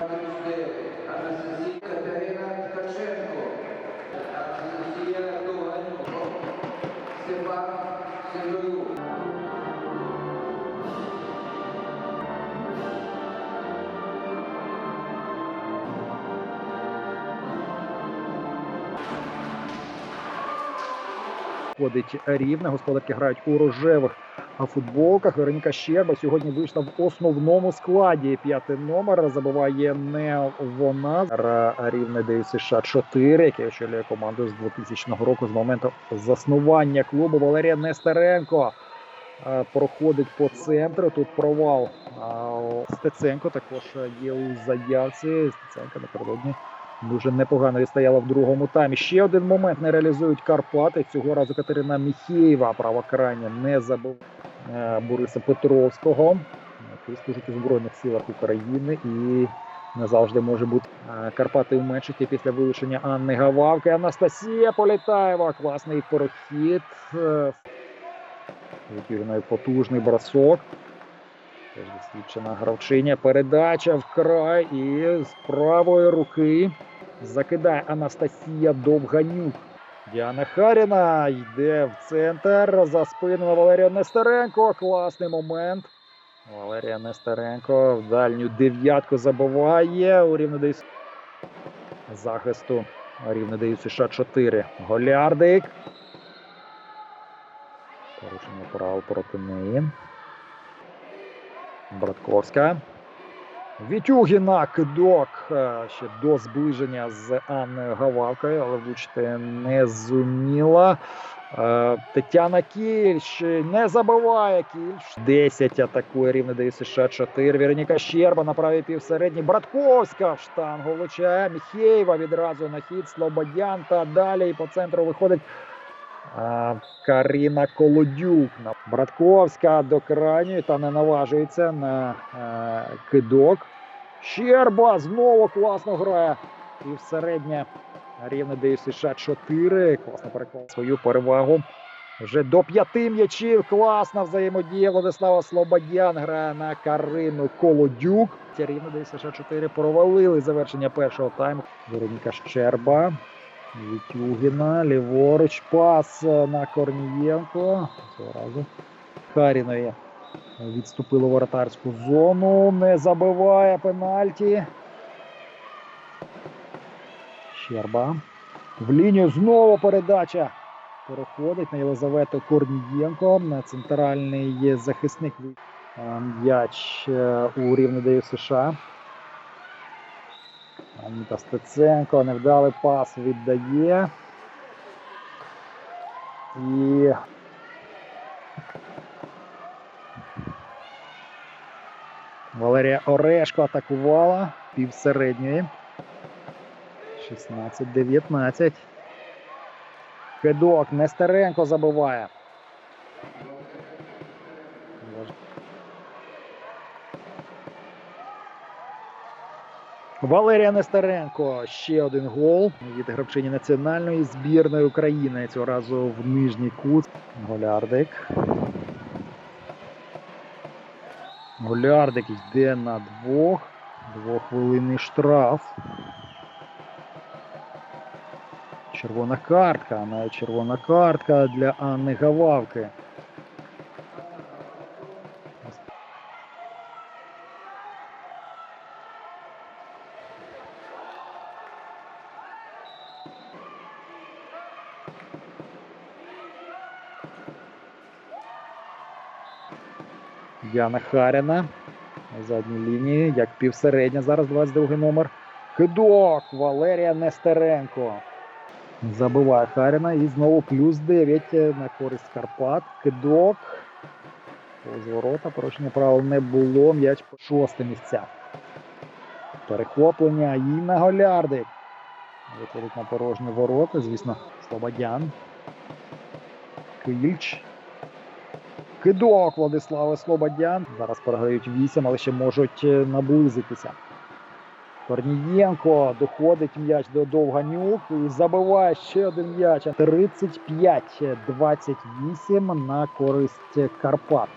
Анастасія Катерина Ткаченко. Анастасія Довганюк. Степан Сидорук. Ходить рівне. Господарки грають у рожевих футболках. Вероніка Щерба сьогодні вийшла в основному складі. П'ятий номер забиває не вона. Рівне дає США 4, який очолює команду з 2000 року з моменту заснування клубу. Валерія Нестеренко е, проходить по центру. Тут провал Стеценко також є у заявці. Стеценко напередодні Дуже непогано відстояла в другому таймі. Ще один момент не реалізують Карпати. Цього разу Катерина Міхєєва, права крайня, не забив е, Бориса Петровського, який служить у Збройних силах України і не завжди може бути Е, Карпати в меншості після вилучення Анни Гававки. Анастасія Політаєва. Класний прохід. Е, потужний бросок. Теж досвідчена гравчиня. Передача вкрай і з правої руки закидає Анастасія Довганюк. Діана Харіна йде в центр за спиною Валерія Нестеренко. Класний момент. Валерія Нестеренко в дальню дев'ятку забиває у рівнодей захисту рівнодею США 4. Голярдик. Порушення правил проти неї. Братковська. Вітюгіна кидок е, ще до зближення з Анною Гававкою, але влучити не зуміла. Е, Тетяна Кільш не забиває Кільш. 10 атакує рівне дає США 4. Вероніка Щерба на правій півсередній. Братковська в штангу влучає. Міхєєва відразу на хід. Слободян та далі по центру виходить Каріна Колодюк. Братковська до крайньої та не наважується на е, кидок. Щерба знову класно грає. І в середнє рівне дає США 4. Класно переклав свою перевагу. Вже до п'яти м'ячів. Класна взаємодія. Владислава Слободян грає на Карину Колодюк. Рівне дає США 4 провалили завершення першого тайму. Вероніка Щерба. Вітюгіна, ліворуч, пас е, на Корнієнко. Цього разу Харіної відступили в воротарську зону. Не забиває пенальті. Щерба. В лінію знову передача. Переходить на Єлизавету Корнієнко. На центральний захисник Е, м'яч е, у рівнодею США. Аніта Стеценко невдалий пас віддає. І Валерія Орешко атакувала півсередньої. 16-19. Кидок Нестеренко забиває. Валерія Нестеренко. Ще один гол від гравчині національної збірної України. Цього разу в нижній кут. Голярдик. Голярдик йде на двох. Двохвилинний штраф. Червона картка. Навіть червона картка для Анни Гававки. Яна Харіна. На задній лінії, як півсередня. Зараз 22 номер. Кидок Валерія Нестеренко. Забиває Харіна. І знову плюс 9 на користь Карпат. Кидок. З ворота. Порушення правил не було. М'яч по шосте місця. Перехоплення. Інна Голярдик. Виходить на порожні ворота. Звісно, Слободян. Кильч. Кидок Владислава Слободян. Зараз програють 8, але ще можуть е, наблизитися. Корнієнко доходить м'яч до Довганюк і забиває ще один м'яч. 35-28 на користь Карпат.